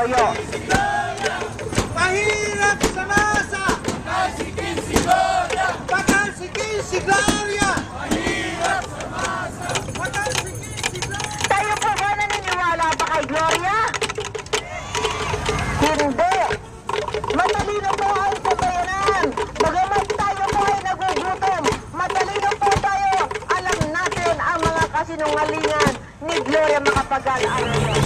Arroyo. Mahirap sa masa! Pagkalsikin si Gloria! Pagkalsikin si Gloria! Mahirap sa masa! Pagkalsikin si Gloria! Tayo po ba naniniwala pa kay Gloria? Hindi. Matalino po ang sambayanan. Bagamat tayo po ay nagugutom, matalino po tayo. Alam natin ang mga kasinungalingan ni Gloria Macapagal Arroyo.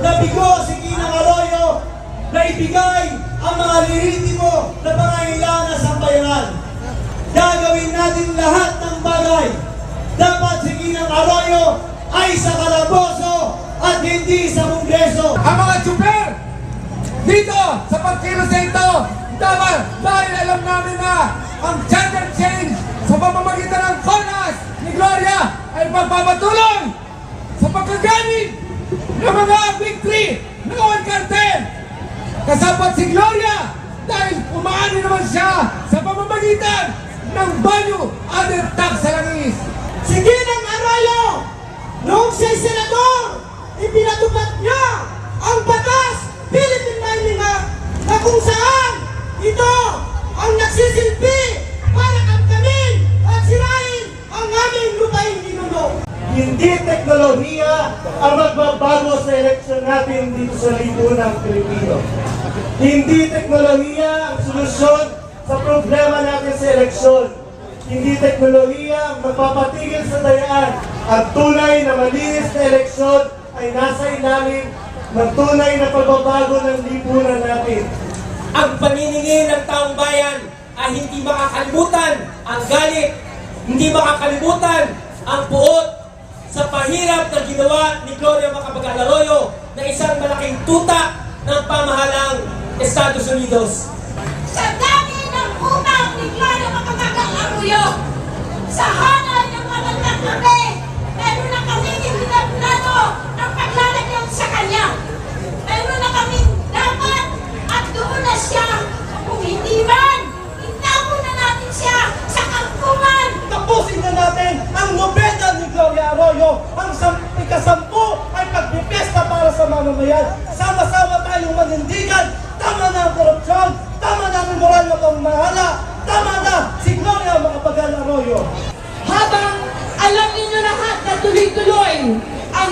Lamang na bigo si Ginang Arroyo na ibigay ang mga lehitimo na pangangailangan sa bayanan. Gagawin natin lahat ng bagay. Dapat si Ginang Arroyo ay sa kalaboso at hindi sa kongreso. ang mga super dito sa pagkilos na ito dapat dahil alam namin na ang gender change sa pamamagitan ng CONAS ni Gloria ay magpapatuloy sa pagkagamit ng mga victory ng Owen Cartel. Kasapat si Gloria dahil umaani naman siya sa pamamagitan ng banyo other tax sa langis. Sige ng Arroyo! Noong siya'y senador, ipinatupad niya ang batas Philippine Mining Act na kung saan ito ang nagsisilbi para kamkamin at sirain ang aming lupain ginulo. Hindi teknolohiya ang magbabago sa eleksyon natin dito lipunang Pilipino. Hindi teknolohiya ang solusyon sa problema natin sa eleksyon. Hindi teknolohiya ang magpapatigil sa dayaan. Ang tunay na malinis na eleksyon ay nasa ilalim ng tunay na pagbabago ng lipunan natin. ang paniningin ng taong bayan ay hindi makakalimutan ang galit, hindi makakalimutan ang puot sa pahirap na ginawa ni Gloria Macapagal Arroyo na isang malaking tuta ng pamahalang Estados Unidos. sa dami ng utang ni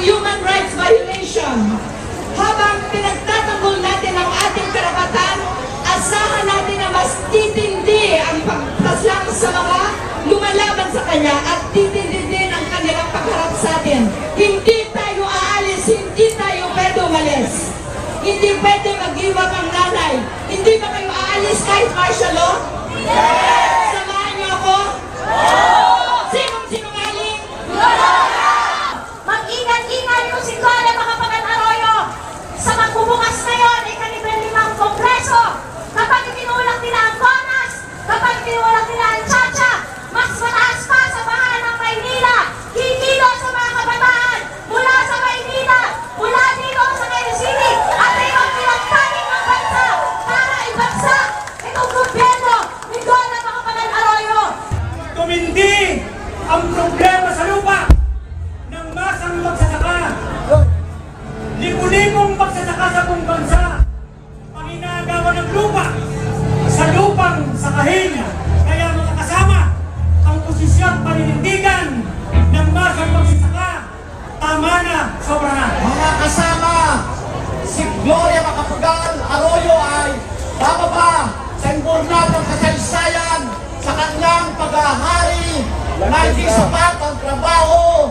human rights violation, habang pinagtatanggol natin ang ating karapatan, asahan natin na mas titindi ang pagtaslang sa mga lumalaban sa kanya at titindi din ang kanilang pagharap sa atin. Hindi tayo aalis, hindi tayo pwede umalis. Hindi pwede mag-iwag ang nanay. Hindi ba kayo aalis kahit martial law? Samahan sobra na. Mga kasama, si Gloria Macapagal Arroyo ay bababa sa imbornal ng kasaysayan sa kanyang paghahari na hindi sapat ang trabaho,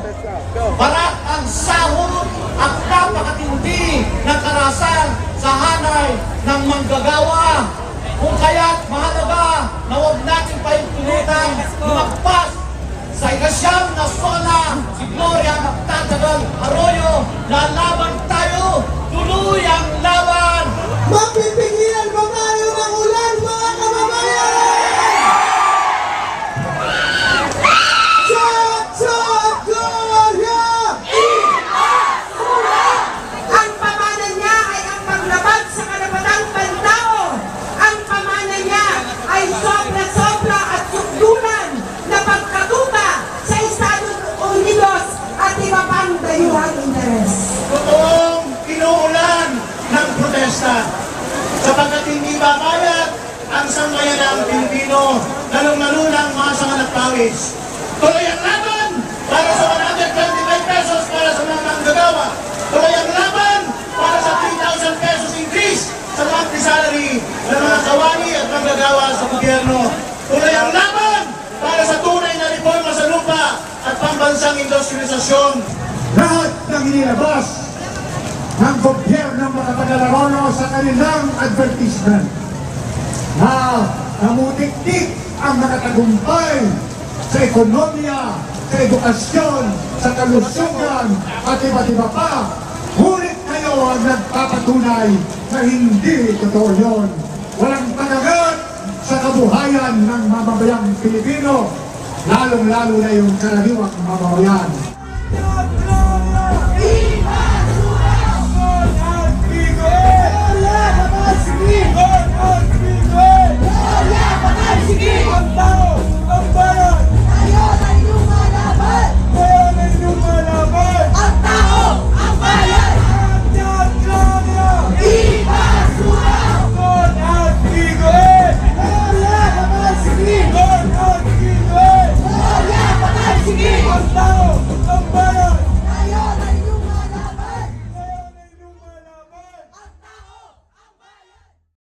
Mapipigil lalong-lalo na ang mga sanga nagpawis. Tuloy ang laban para sa 125 pesos para sa mga manggagawa. Tuloy ang laban para sa 3,000 pesos increase sa monthly salary ng mga kawani at manggagawa sa gobyerno. Tuloy ang laban para sa tunay na reforma sa lupa at pambansang industrialisasyon. lahat ng inilabas ng gobyerno mga taga-Larono sa kanilang advertisement na namutiktik ang nakatagumpay sa ekonomiya, sa edukasyon, sa kalusugan, at iba't iba pa. Ngunit kayo ang nagpapatunay na hindi totoo yun. Walang panagat sa kabuhayan ng mamamayang Pilipino, lalong-lalo na yung karaniwang mamamayan.